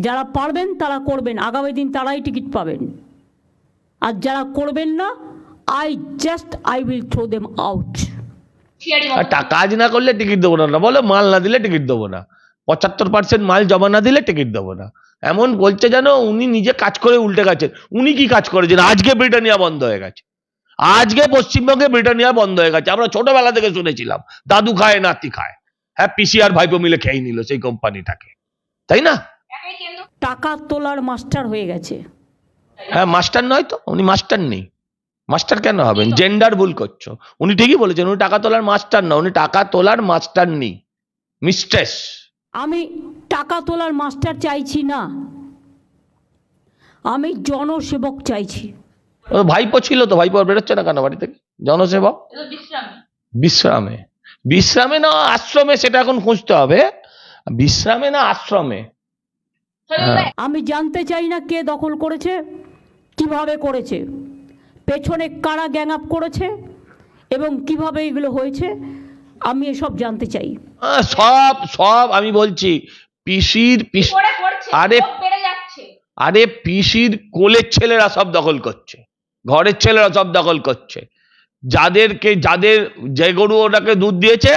যারা পারবেন, তারা করবেন। আগামী দিন তারাই টিকিট পাবেন। আর যারা করবেন না I just I will throw them out কাজ না করলে টিকিট দেবো না। বলো, মাল না দিলে টিকিট দেবো না। পঁচাত্তর পার্সেন্ট মাল জমা না দিলে টিকিট দেবো না। এমন বলছে যেন উনি নিজে কাজ করে উল্টে গেছেন। উনি কি কাজ করেছেন? আজকে ব্রিটানিয়া বন্ধ হয়ে গেছে। আজকে পশ্চিমবঙ্গে ব্রিটানিয়া বন্ধ হয়ে গেছে। আমরা ছোটবেলা থেকে শুনেছিলাম, দাদু খায়, নাতি খায়। হ্যাঁ পিসি আর ভাইপো মিলে খেয়ে নিল সেই কোম্পানিটাকে। তাই না? টাকা তোলার মাস্টার হয়ে গেছে। হ্যাঁ মাস্টার নয় তো? উনি মাস্টার নেই। মাস্টার কেন হবেন? জেন্ডার ভুল করছ। উনি ঠিকই বলেছেন উনি টাকা তোলার মাস্টার না উনি টাকা তোলার মাস্টার নেই। মিস্ট্রেস। আমি টাকা তোলার মাস্টার চাইছি না। আমি জনসেবক চাইছি। ও ভাইপো ছিল তো ভাইপো আর বেরোচ্ছে না কেন বাড়ি থেকে? জনসেবক? বিশ্রামে। বিশ্রামে না আশ্রমে সেটা এখন খুঁজতে হবে। বিশ্রামে না আশ্রমে। আমি জানতে চাই না কে দখল করেছে কীভাবে করেছে পেছনে কারা গ্যাং আপ করেছে এবং কীভাবে এগুলো হয়েছে আমি এসব জানতে চাই। সব সব আমি বলছি পিসির পিস আরে- আরে পিসির কোলের ছেলেরা সব দখল করছে ঘরের ছেলেরা সব দখল করছে। যাদেরকে যাদের যে গরু ওটাকে দুধ দিয়েছে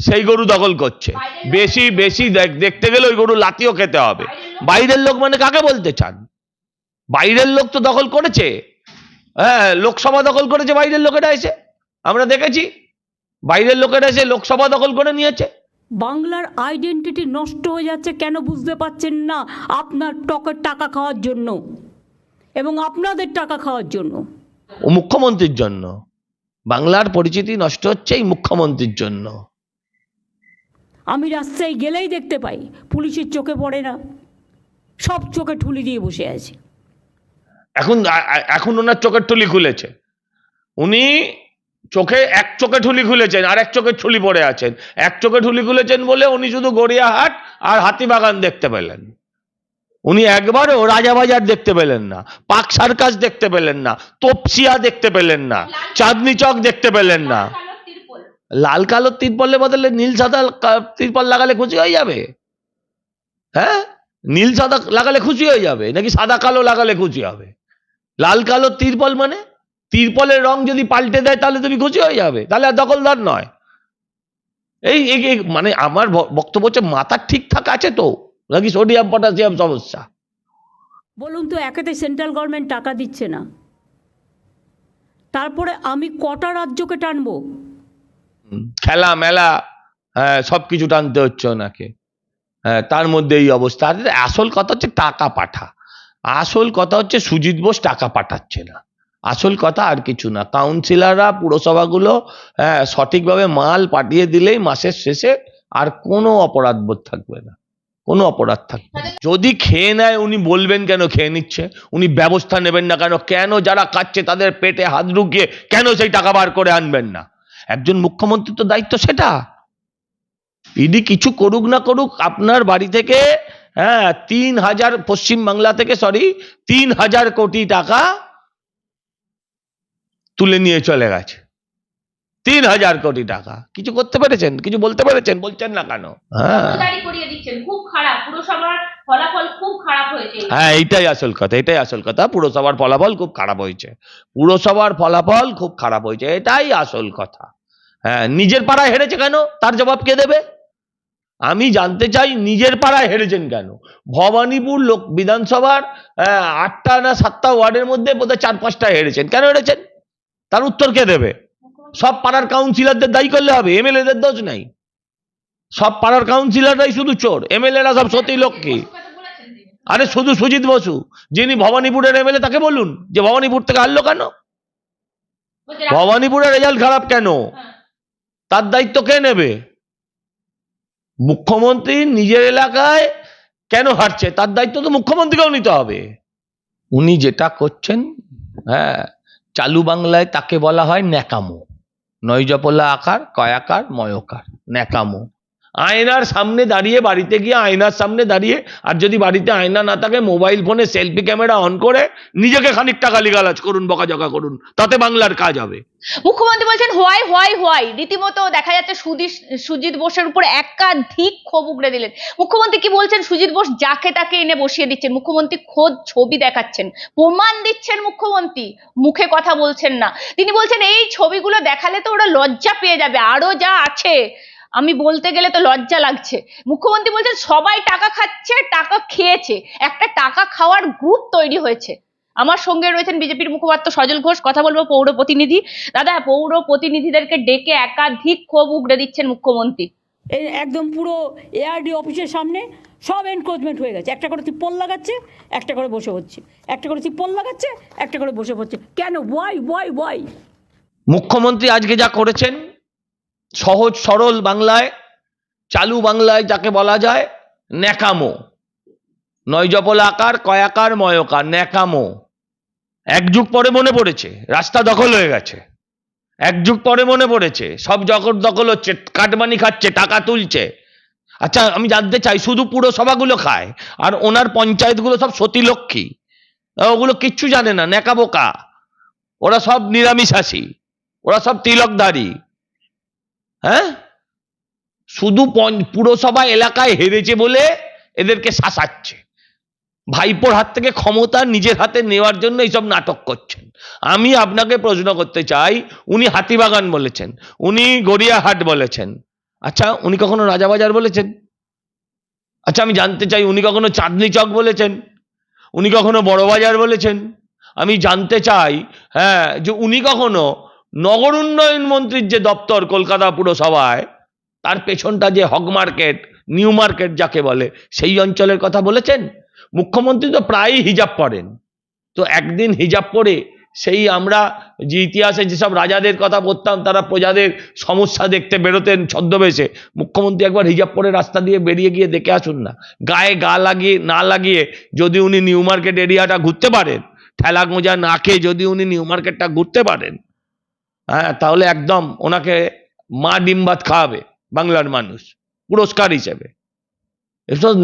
সেই গরু দখল করছে। বেশি বেশি দেখ- দেখতে গেলে ওই গরু লাতিও খেতে হবে। বাইরের লোক মানে কাকে বলতে চান? বাইরের লোক তো দখল করেছে। হ্যাঁ লোকসভা দখল করেছে বাইরের লোকেরা এসে। আমরা দেখেছি বাইরের লোকেরা এসে লোকসভা দখল করে নিয়েছে। বাংলার আইডেন্টিটি নষ্ট হয়ে যাচ্ছে কেন বুঝতে পারছেন না? আপনার টকের টাকা খাওয়ার জন্য এবং আপনাদের টাকা খাওয়ার জন্য। ও মুখ্যমন্ত্রীর জন্য। বাংলার পরিচিতি নষ্ট হচ্ছে এই মুখ্যমন্ত্রীর জন্য। আমি রাস্তায় গেলেই দেখতে পাই, পুলিশের চোখে পড়ে না। সব চোখে ঠুলি দিয়ে বসে আছে। এখন এখন ওনার চোখের ঠুলি খুলেছে। উনি চোখে, এক চোখে ঠুলি খুলেছেন আর এক চোখের ঠুলি পড়ে আছেন। এক চোখে ঠুলি খুলেছেন বলে উনি শুধু গড়িয়াহাট আর হাতিবাগান দেখতে পেলেন। উনি একবারও রাজাবাজার দেখতে পেলেন না, পাক সার্কাস দেখতে পেলেন না, তপসিয়া দেখতে পেলেন না, চাঁদনি চক দেখতে পেলেন না। লাল কালো তিরপলের বদলে নীল সাদা তিরপল লাগালে খুশি হয়ে যাবে। হ্যাঁ? নীল সাদা লাগালে খুশি হয়ে যাবে, নাকি সাদা কালো লাগালে খুশি হবে? লাল কালো তিরপল মানে? তিরপলের রং যদি পাল্টে দেয়, তাহলে তুমি খুশি হয়ে যাবে। তাহলে আর দখলদার নয়। এই মানে আমার বক্তব্য হচ্ছে মাথা ঠিকঠাক আছে তো? নাকি সোডিয়াম, পটাশিয়াম সমস্যা? বলুন তো, একেতে সেন্ট্রাল গভর্নমেন্ট টাকা দিচ্ছে না। তারপরে আমি কটা রাজ্যকে টানবো? খেলা, মেলা হ্যাঁ সব কিছু টানতে হচ্ছে ওনাকে। হ্যাঁ তার মধ্যে এই অবস্থা। আর আসল কথা হচ্ছে টাকা পাঠা। আসল কথা হচ্ছে সুজিত বোস টাকা পাঠাচ্ছে না। আসল কথা আর কিছু না। কাউন্সিলররা, পুরসভাগুলো হ্যাঁ সঠিকভাবে মাল পাঠিয়ে দিলেই মাসের শেষে আর কোনো অপরাধ বোধ থাকবে না। কোনো অপরাধ থাকবে। যদি খেয়ে নেয়, উনি বলবেন কেন খেয়ে নিচ্ছে? উনি ব্যবস্থা নেবেন না কেন? কেন যারা খাচ্ছে তাদের পেটে হাত ঢুকিয়ে কেন সেই টাকা বার করে আনবেন না? একজন মুখ্যমন্ত্রীর তো দায়িত্ব সেটা। ইডি কিছু করুক না করুক আপনার বাড়ি থেকে হ্যাঁ তিন হাজার পশ্চিম বাংলা থেকে সরি তিন হাজার কোটি টাকা তুলে নিয়ে চলে গেছে। তিন হাজার কোটি টাকা। কিছু করতে পেরেছেন? কিছু বলতে পেরেছেন? বলছেন না কেন? হ্যাঁ। দাঁড়ি করিয়ে দিচ্ছেন। খুব খারাপ। পুরসভার ফলাফল খুব খারাপ হয়েছে। হ্যাঁ এইটাই আসল কথা এটাই আসল কথা। পুরসভার ফলাফল খুব খারাপ হয়েছে। পুরসভার ফলাফল খুব খারাপ হয়েছে এটাই আসল কথা। হ্যাঁ নিজের পাড়ায় হেরেছে কেন? তার জবাব কে দেবে? আমি জানতে চাই নিজের পাড়ায় হেরেছেন কেন? ভবানীপুর লোক বিধানসভার আহ, আটটা না সাতটা ওয়ার্ডের মধ্যে বোধহয় চার পাঁচটা হেরেছেন। কেন হেরেছেন? তার উত্তর কে দেবে? সব পাড়ার কাউন্সিলরদের দায়ী করলে হবে এমএলএদের দোষ নাই। সব পাড়ার কাউন্সিলররাই শুধু চোর এমএলএরা সব সতী লক্ষ্মী আরে শুধু সুজিত বসু যিনি ভবানীপুরের এমএলএ তাকে বলুন যে ভবানীপুর থেকে হারলো কেন? ভবানীপুরের রেজাল্ট খারাপ কেন? হ্যাঁ। তার দায়িত্ব কে নেবে? মুখ্যমন্ত্রী নিজের এলাকায় কেন হারছে? তার দায়িত্ব তো মুখ্যমন্ত্রীকেও নিতে হবে। উনি যেটা করছেন হ্যাঁ চালু বাংলায় তাকে বলা হয় ন্যাকামো। নয় জপলা আকার, কয়াকার, ময়কার, ন্যাকামো। আয়নার সামনে দাঁড়িয়ে বাড়িতে গিয়ে আয়নার সামনে দাঁড়িয়ে, আর যদি বাড়িতে আয়না না থাকে মোবাইল ফোনে সেলফি ক্যামেরা অন করে নিজেকে খানিকটা গালিগালাজ করুন, বকাঝকা করুন, তাতে বাংলার কাজ হবে। মুখ্যমন্ত্রী বলছেন, হোয়াই হোয়াই হোয়াই। রীতিমতো দেখা যাচ্ছে সুজিত বোসের উপর একাধিক ক্ষোভ উগড়ে দিলেন। মুখ্যমন্ত্রী কি বলছেন? সুজিত বোস যাকে তাকে এনে বসিয়ে দিচ্ছেন। মুখ্যমন্ত্রী খোদ ছবি দেখাচ্ছেন। প্রমাণ দিচ্ছেন মুখ্যমন্ত্রী। মুখে কথা বলছেন না। তিনি বলছেন, এই ছবিগুলো দেখালে তো ওরা লজ্জা পেয়ে যাবে। আরও যা আছে আমি বলতে গেলে তো লজ্জা লাগছে। মুখ্যমন্ত্রী বলছেন সবাই টাকা খাচ্ছে টাকা খেয়েছে। একটা টাকা খাওয়ার গ্রুপ তৈরি হয়েছে। আমার সঙ্গে রয়েছেন বিজেপির মুখপাত্র সজল ঘোষ কথা বলব পৌর প্রতিনিধি। দাদা পৌর প্রতিনিধিদেরকে ডেকে একাধিক ক্ষোভ উগড়ে দিচ্ছেন মুখ্যমন্ত্রী। এই একদম পুরো এআরডি অফিসের সামনে সব এনক্রোচমেন্ট হয়ে গেছে। একটা করে তিপ্পল লাগাচ্ছে একটা করে বসে হচ্ছে একটা করে তিপ্পল লাগাচ্ছে একটা করে বসে হচ্ছে কেন? ওয়াই ওয়াই ওয়াই মুখ্যমন্ত্রী আজকে যা করেছেন সহজ সরল বাংলায়, চালু বাংলায় যাকে বলা যায়, ন্যাকামো। নয়জপল আকার কয়াকার ময়কার ন্যাকামো। এক যুগ পরে মনে পড়েছে, রাস্তা দখল হয়ে গেছে। এক যুগ পরে মনে পড়েছে, সব জগৎ দখল হচ্ছে, কাটমানি খাচ্ছে, টাকা তুলছে। আচ্ছা আমি জানতে চাই, শুধু পুরসভাগুলো খায়, আর ওনার পঞ্চায়েতগুলো সব সতীলক্ষ্মী? ওগুলো কিচ্ছু জানে না ন্যাকা বোকা ওরা সব নিরামিষাসী ওরা সব তিলকধারী। হ্যাঁ? শুধু পুরসভা এলাকায় হেরেছে বলে এদেরকে শাসাচ্ছে। ভাইপোর হাত থেকে ক্ষমতা নিজের হাতে নেওয়ার জন্য এইসব নাটক করছেন। আমি আপনাকে প্রশ্ন করতে চাই, উনি হাতিবাগান বলেছেন, উনি গড়িয়াহাট বলেছেন। আচ্ছা উনি কখনো রাজাবাজার বলেছেন? আচ্ছা আমি জানতে চাই, উনি কখনো চাঁদনি চক বলেছেন? উনি কখনো বড়বাজার বলেছেন? আমি জানতে চাই হ্যাঁ যে উনি কখনো নগর উন্নয়ন মন্ত্রীর যে দপ্তর কলকাতা পুরসভায়, তার পেছনটা যে হক মার্কেট, নিউ মার্কেট যাকে বলে, সেই অঞ্চলের কথা বলেছেন? মুখ্যমন্ত্রী তো প্রায়ই হিজাব পরেন তো একদিন হিজাব পরে সেই আমরা যে ইতিহাসে যেসব রাজাদের কথা পড়তাম তারা প্রজাদের সমস্যা দেখতে বেরোতেন ছদ্মবেশে। মুখ্যমন্ত্রী একবার হিজাব পরে রাস্তা দিয়ে বেরিয়ে গিয়ে দেখে আসুন না। গায়ে গা লাগিয়ে, না লাগিয়ে যদি উনি নিউ মার্কেট এরিয়াটা ঘুরতে পারেন ঠেলা গোঁজা না খেয়ে যদি উনি নিউ মার্কেটটা ঘুরতে পারেন হ্যাঁ তাহলে একদম ওনাকে মা ডিম ভাত খাওয়াবে বাংলার মানুষ, পুরস্কার হিসেবে।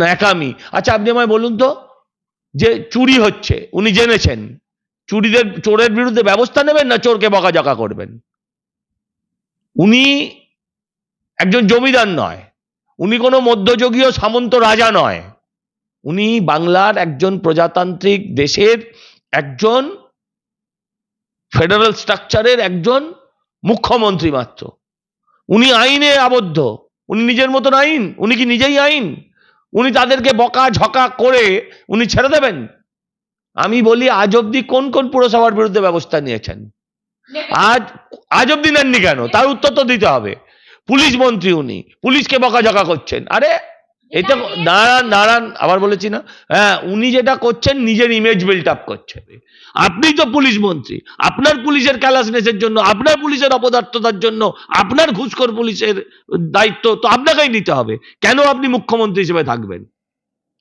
ন্যাকামি। আচ্ছা আপনি আমায় বলুন তো, যে চুরি হচ্ছে, উনি জেনেছেন, চুরিদের, চোরের বিরুদ্ধে ব্যবস্থা নেবেন না চোরকে বকাঝকা করবেন? উনি একজন জমিদার নয়, উনি কোনো মধ্যযুগীয় সামন্ত রাজা নয়, উনি বাংলার একজন প্রজাতান্ত্রিক দেশের একজন ফেডারেল স্ট্রাকচারের একজন মুখ্যমন্ত্রী মাত্র। উনি আইনে আবদ্ধ। উনি নিজের মতন আইন। উনি কি নিজেই আইন? উনি তাদেরকে বকা ঝকা করে উনি ছেড়ে দেবেন? আমি বলি, আজ অব্দি কোন কোন পুরসভার বিরুদ্ধে ব্যবস্থা নিয়েছেন? আজ আজ অব্দি নেননি কেন? তার উত্তর তো দিতে হবে। পুলিশ মন্ত্রী উনি। পুলিশকে বকাঝকা করছেন। আরে এটা দাঁড়ান দাঁড়ান আবার বলেছি না হ্যাঁ উনি যেটা করছেন নিজের ইমেজ বিল্ড আপ করছেন আপনি তো পুলিশ মন্ত্রী আপনার পুলিশের ক্যালাসনেসের জন্য আপনার পুলিশের অপদার্থতার জন্য আপনার ঘুষখোর পুলিশের দায়িত্ব তো আপনাকেই নিতে হবে। কেন আপনি মুখ্যমন্ত্রী হিসেবে থাকবেন?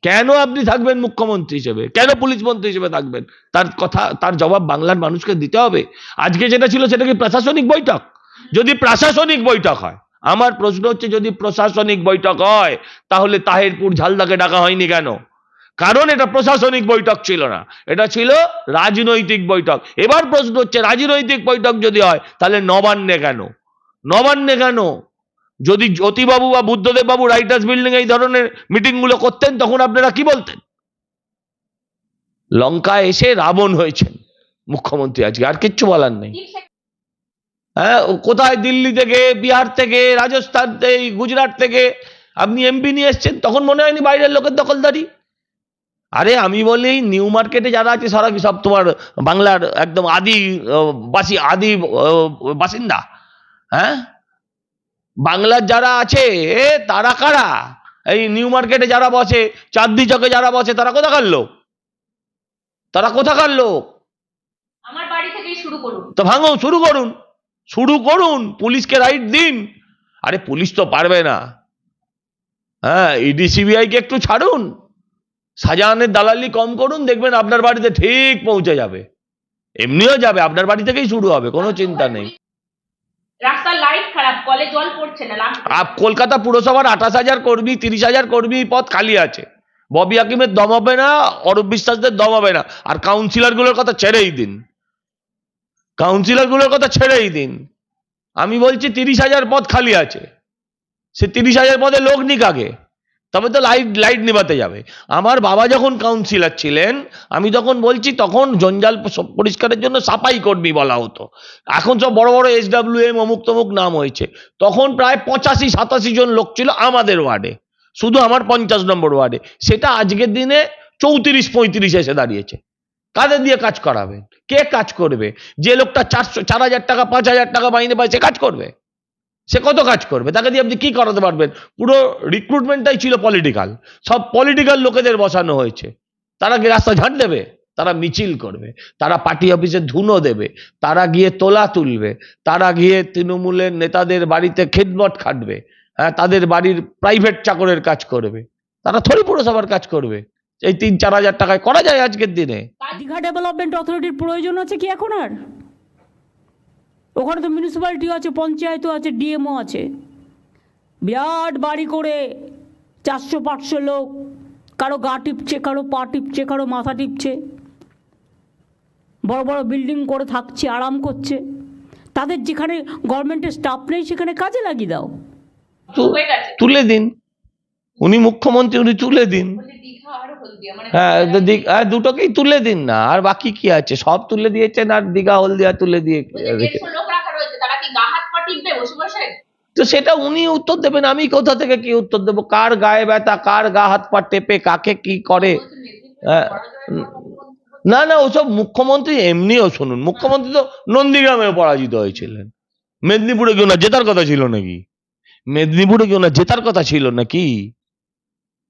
কেন আপনি থাকবেন মুখ্যমন্ত্রী হিসেবে? কেন পুলিশ মন্ত্রী হিসেবে থাকবেন? তার কথা তার জবাব বাংলার মানুষকে দিতে হবে। আজকে যেটা ছিল সেটা কি প্রশাসনিক বৈঠক? যদি প্রশাসনিক বৈঠক হয় আমার প্রশ্ন হচ্ছে, যদি প্রশাসনিক বৈঠক হয়, তাহলে তাহেরপুর ঝালদাকে ডাকা হয়নি কেন? কারণ এটা প্রশাসনিক বৈঠক ছিল না। এটা ছিল রাজনৈতিক বৈঠক। এবার প্রশ্ন হচ্ছে, রাজনৈতিক বৈঠক যদি হয়, তাহলে নবান্নে কেন? নবান্নে কেন? যদি জ্যোতিবাবু বা বুদ্ধদেব বাবু রাইটার্স বিল্ডিং এই ধরনের মিটিংগুলো করতেন, তখন আপনারা কি বলতেন? লঙ্কা এসে রাবণ হয়েছেন। মুখ্যমন্ত্রী আজকে, আর কিচ্ছু বলার নেই। কোথায় দিল্লি থেকে বিহার থেকে রাজস্থান থেকে গুজরাট থেকে আপনি এমপি নিয়ে এসছেন তখন মনে হয়নি বাইরের লোকের দখলদারি? আরে আমি বলি নিউ মার্কেটে যারা আছে সারা কি সব তোমার বাংলার একদম আদি বাসি আদি বাসিন্দা? হ্যাঁ? বাংলার যারা আছে তারা কারা? এই নিউ মার্কেটে যারা বসে চাঁদনি চকে যারা বসে তারা কোথাকার লোক? তারা কোথাকার লোক? আমার বাড়ি থেকেই শুরু করুন। তো ভাঙো শুরু করুন। শুরু করুন পুলিশকে রাইট দিন। আরে পুলিশ তো পারবে না। হ্যাঁ ইডি সিবিআই কে একটু ছাড়ুন। শাহজাহানের দালালি কম করুন দেখবেন আপনার বাড়িতে ঠিক পৌঁছে যাবে। এমনিও যাবে আপনার বাড়ি থেকেই শুরু হবে কোনো চিন্তা নেই। রাস্তার লাইট খারাপ কলে জল পড়ছে না last- আর কলকাতা পুরসভার আঠাশ হাজার কর্মী তিরিশ হাজার কর্মী পদ খালি আছে। ববি হাকিমের দম হবে না অরূপ বিশ্বাসদের দম হবে না। আর কাউন্সিলরগুলোর কথা ছেড়েই দিন। কাউন্সিলরগুলোর কথা ছেড়েই দিন। আমি বলছি তিরিশ হাজার পদ খালি আছে। সে তিরিশ হাজার পদে লোক নিক আগে তবে তো লাইট লাইট নিভাতে যাবে। আমার বাবা যখন কাউন্সিলর ছিলেন, আমি যখন বলছি তখন জঞ্জাল পরিষ্কারের জন্য সাফাই কর্মী বলা হতো। এখন সব বড় বড় এস ডাব্লিউ এম অমুক তমুক নাম হয়েছে। তখন প্রায় পঁচাশি, সাতাশি জন লোক ছিল আমাদের ওয়ার্ডে। শুধু আমার পঞ্চাশ নম্বর ওয়ার্ডে। সেটা আজকের দিনে চৌত্রিশ, পঁয়ত্রিশ এসে দাঁড়িয়েছে। কাদের দিয়ে কাজ করাবে? কে কাজ করবে? যে লোকটা চারশো, চার হাজার টাকা, পাঁচ হাজার টাকা মাইনে পায় সে কাজ করবে। সে কত কাজ করবে? তাকে দিয়ে আপনি কি করাতে পারবেন? পুরো রিক্রুটমেন্টটাই ছিল পলিটিক্যাল সব পলিটিক্যাল লোকেদের বসানো হয়েছে। তারা কি রাস্তা ঝাঁট দেবে? তারা মিছিল করবে। তারা পার্টি অফিসে ধুনো দেবে। তারা গিয়ে তোলা তুলবে। তারা গিয়ে তৃণমূলের নেতাদের বাড়িতে খেদমট খাটবে। হ্যাঁ তাদের বাড়ির প্রাইভেট চাকরের কাজ করবে। তারা থরি পুরসভার কাজ করবে। এই তিন, চার হাজার টাকায় করা যায় আজকের দিনে? দীঘা ডেভেলপমেন্ট অথরিটির প্রয়োজন আছে কি এখন আর? ওখানে তো মিউনিসিপ্যালিটিও আছে পঞ্চায়েতও আছে ডিএমও আছে। বিরাট বাড়ি করে চারশো পাঁচশো লোক কারও গা টিপছে কারও পা টিপছে কারও মাথা টিপছে। বড় বড় বিল্ডিং করে থাকছে আরাম করছে। তাদের যেখানে গভর্নমেন্টের স্টাফ নেই সেখানে কাজে লাগিয়ে দাও। তুলে দিন। উনি মুখ্যমন্ত্রী উনি তুলে দিন। হ্যাঁ তো হ্যাঁ, দুটোকেই তুলে দিন না আর বাকি কি আছে? সব তুলে দিয়েছেন আর দীঘা হলদিয়া তুলে দিয়ে তো সেটা উনি উত্তর দেবেন আমি কোথা থেকে কি উত্তর দেবো? কার গায়ে ব্যথা কার গা হাত পা টেপে কাকে কি করে? হ্যাঁ। না না ওসব মুখ্যমন্ত্রী এমনিও শুনুন মুখ্যমন্ত্রী তো নন্দীগ্রামে পরাজিত হয়েছিলেন। মেদিনীপুরে কেউ না জেতার কথা ছিল নাকি? মেদিনীপুরে কেউ না জেতার কথা ছিল নাকি?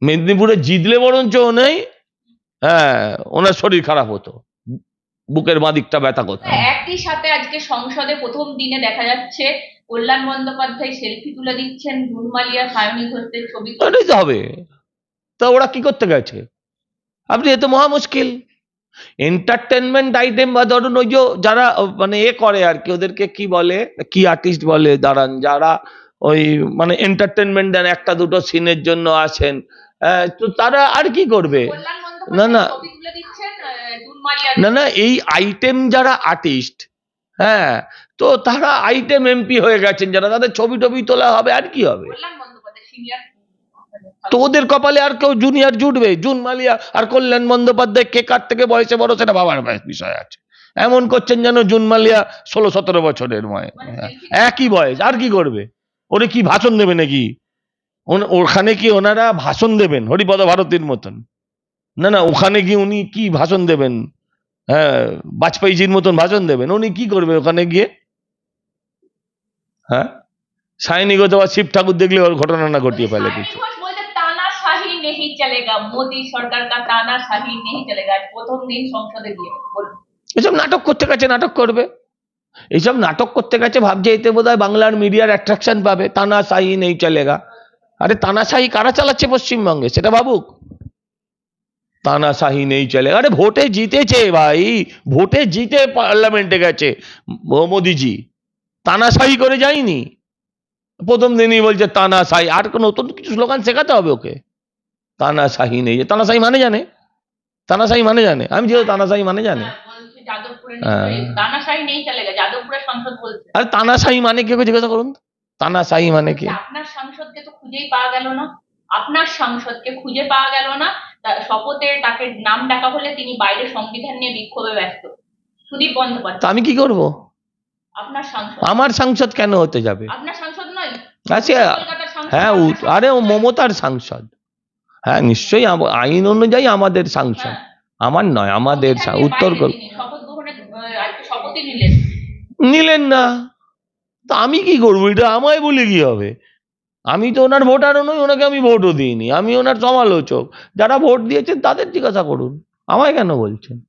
মেদিনীপুরে জিতলে বরঞ্চ নেই হ্যাঁ ওনার শরীর খারাপ হতো। বুকের বাঁ ব্যথা করতো। হ্যাঁ, একই সাথে আজকে সংসদে প্রথম দিনে দেখা যাচ্ছে কল্যাণ বন্দ্যোপাধ্যায় সেলফি তুলে দিচ্ছেন গুনমালিয়া সায়নী ঘোষদের ছবি এটাই তো হবে। তা ওরা কি করতে গেছে? আপনি এত মহা মুশকিল। এন্টারটেনমেন্ট আইটেম বা ধরুন ওই যে যারা মানে এ করে আর কি ওদেরকে কি বলে কি আর্টিস্ট বলে দাঁড়ান যারা ওই মানে এন্টারটেনমেন্ট দেন একটা দুটো সিনের জন্য আসেন তো তারা আর কি করবে? না, না। না না এই আইটেম যারা আর্টিস্ট হ্যাঁ তো তারা আইটেম এমপি হয়ে গেছেন যারা তাদের ছবি টবি তোলা হবে আর কি হবে? তো ওদের কপালে আর কেউ জুনিয়র জুটবে? জুন মালিয়া আর কল্যাণ বন্দ্যোপাধ্যায় কে কার থেকে বয়সে বড় সেটা ভাবার বিষয় আছে। এমন করছেন যেন জুন মালিয়া ষোলো সতেরো বছরের ময় হ্যাঁ, একই বয়স আর কি করবে? ওরে কি ভাষণ দেবে নাকি? ওখানে কি ওনারা ভাষণ দেবেন? হরিপদ ভারতীর মতন। না না ওখানে কি উনি কি ভাষণ দেবেন? হ্যাঁ বাজপেয়ীজির মতন ভাষণ দেবেন। উনি কি করবে ওখানে গিয়ে? হ্যাঁ? সায়নিগত বা শিব ঠাকুর দেখলে ওর ঘটনা না ঘটিয়ে ফেলে কিছু। গিয়ে। এসব নাটক করতে গেছে নাটক করবে। এইসব নাটক করতে গেছে ভাবছে এতে বোধ বাংলার মিডিয়ার অ্যাট্রাকশন পাবে। তানাশাহি নেই চলেগা। আরে তানাশাহি কারা চালাচ্ছে পশ্চিমবঙ্গে? সেটা ভাবুক। তানাশাহি নেই চলে। আরে ভোটে জিতেছে ভাই। ভোটে জিতে পার্লামেন্টে গেছে। মোদিজি। তানাশাহি করে যায়নি। প্রথম দিনই বলছে তানাশাহি। আর কোনো নতুন কিছু স্লোগান শেখাতে হবে ওকে। তানাশাহি নেই। তানাশাহি মানে জানে? তানাশাহি মানে জানে? আমি যেহেতু তানাশাহি মানে জানে। হ্যাঁ, হ্যাঁ। আরে তানাশাহি মানে কি? জিজ্ঞাসা করুন তানাশাহি মানে কি? আপনার সাংসদকে তো খুঁজেই পাওয়া গেল না। আপনার সাংসদকে খুঁজে পাওয়া গেল না। শপথে তাকে নাম ডাকা হলে তিনি বাইরে সংবিধান নিয়ে বিক্ষোভে ব্যস্ত। সুদীপ তা বন্দ্যোপাধ্যায় আমি কি করব? আপনার সাংসদ। আমার সাংসদ কেন হতে যাবে? আপনার সাংসদ নয়। আচ্ছা হ্যাঁ আরে ও মমতার সাংসদ। হ্যাঁ নিশ্চয়ই আইন অনুযায়ী আমাদের সাংসদ। হ্যাঁ। আমার নয় আমাদের উত্তর কল নিলেন না। তা আমি কি করব? এটা আমায় বলে কি হবে? আমি তো ওনার ভোটারও নই, ওনাকে আমি ভোটও দিইনি। আমি ওনার সমালোচক। যারা ভোট দিয়েছেন তাদের জিজ্ঞাসা করুন। আমায় কেন বলছেন?